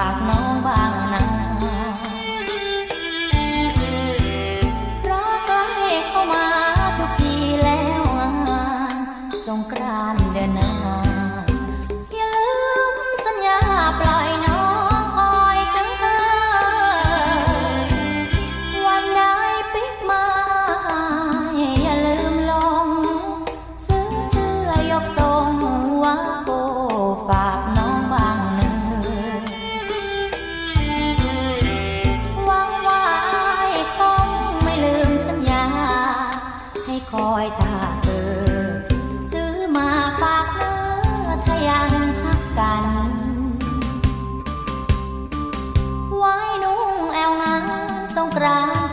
ากน้องบางนาเราะให้เข้ามาทุกทีแล้วสงกรานเดือนหนา คอยท่าเธอ ซื้อมาฝากเนอถ้ายังหักกัน ไว้นุ่งแอวงานสงกราน